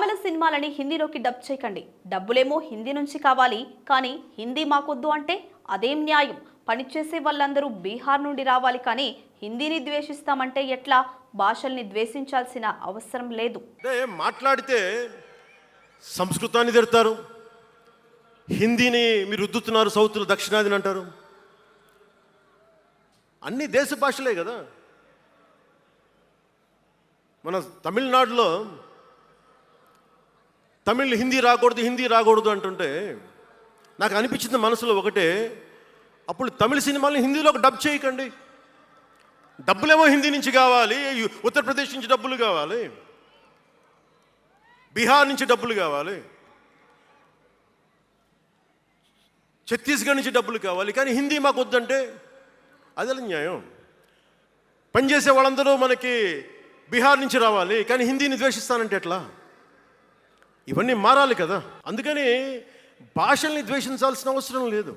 తమిళ సినిమాలని హిందీలోకి డబ్ చేయకండి. డబ్బులేమో హిందీ నుంచి కావాలి కానీ హిందీ మాకొద్దు అంటే అదేం న్యాయం? పనిచేసే వాళ్ళందరూ బీహార్ నుండి రావాలి కానీ హిందీని ద్వేషిస్తామంటే ఎట్లా? భాషల్ని ద్వేషించాల్సిన అవసరం లేదు. మాట్లాడితే సంస్కృతాన్ని తిడతారు. హిందీని మీరు రుద్దుతున్నారు సౌత్లో దక్షిణాదిని అంటారు. అన్ని దేశ భాషలే కదా. మన తమిళనాడులో తమిళ్ హిందీ రాకూడదు హిందీ రాకూడదు అంటుంటే నాకు అనిపించింది మనసులో ఒకటే అప్పుడు తమిళ సినిమాల్ని హిందీలోకి డబ్ చేయకండి. డబ్బులేమో హిందీ నుంచి కావాలి ఉత్తరప్రదేశ్ నుంచి డబ్బులు కావాలి బీహార్ నుంచి డబ్బులు కావాలి ఛత్తీస్గఢ్ నుంచి డబ్బులు కావాలి కానీ హిందీ మాకు వద్దంటే అదే న్యాయం? పనిచేసే వాళ్ళందరూ మనకి బీహార్ నుంచి రావాలి కానీ హిందీని ద్వేషిస్తానంటే ఎట్లా? ఇవన్నీ మారాలి కదా. అందుకని భాషల్ని ద్వేషించాల్సిన అవసరం లేదు.